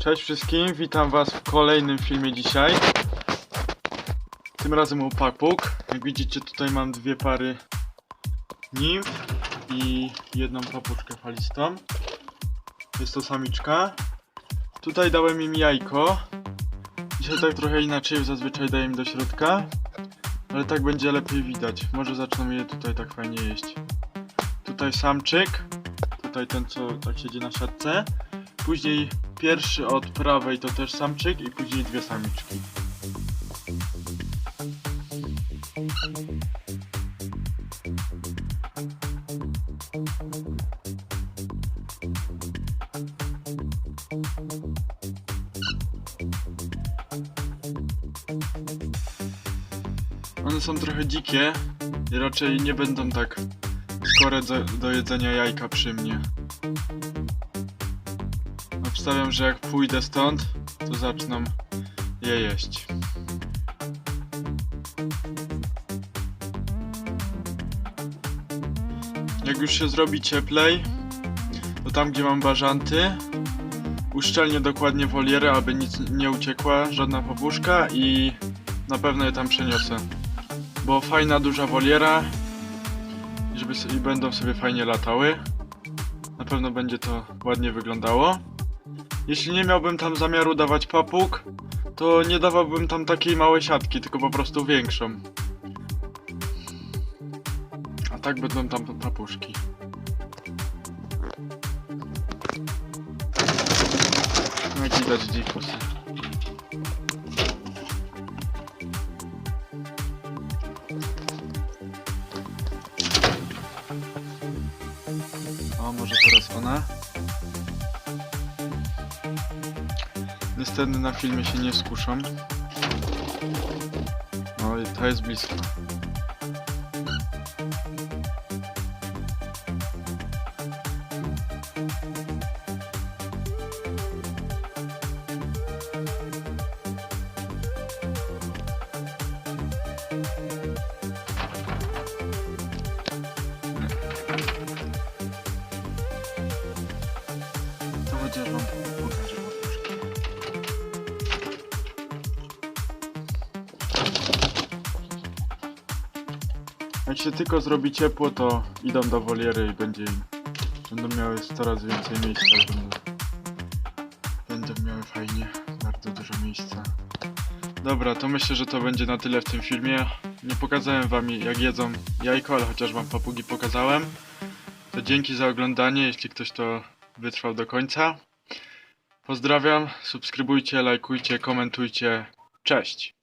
Cześć wszystkim, witam was w kolejnym filmie dzisiaj. Tym razem u Papuk. Jak widzicie tutaj mam dwie pary nimf i jedną papuczkę falistą. Jest to samiczka. Tutaj dałem im jajko. Dzisiaj tak trochę inaczej, zazwyczaj daję im do środka. Ale tak będzie lepiej widać. Może zaczną je tutaj tak fajnie jeść. Tutaj samczyk. Tutaj ten co tak siedzi na siatce. Później pierwszy od prawej to też samczyk i później dwie samiczki. One są trochę dzikie i raczej nie będą tak skore do, do jedzenia jajka przy mnie. Obstawiam, że jak pójdę stąd, to zaczną je jeść. Jak już się zrobi cieplej, to tam gdzie mam bażanty, uszczelnię dokładnie wolierę, aby nic nie uciekła, żadna papuszka i na pewno je tam przeniosę. Bo fajna, duża woliera, żeby i będą sobie fajnie latały. Na pewno będzie to ładnie wyglądało. Jeśli nie miałbym tam zamiaru dawać papug, to nie dawałbym tam takiej małej siatki, tylko po prostu większą. A tak będą tam papuszki. No Jak widać dzikusy. O, może teraz ona? Niestety na filmie się nie skuszą. O, i to jest blisko. Jak się tylko zrobi ciepło, to idą do woliery i będzie im. Będą miały coraz więcej miejsca. Będą, będą miały fajnie, bardzo dużo miejsca. Dobra, to myślę, że to będzie na tyle w tym filmie. Nie pokazałem wam jak jedzą jajko, ale chociaż wam papugi pokazałem. To dzięki za oglądanie, jeśli ktoś to wytrwał do końca. Pozdrawiam, subskrybujcie, lajkujcie, komentujcie. Cześć!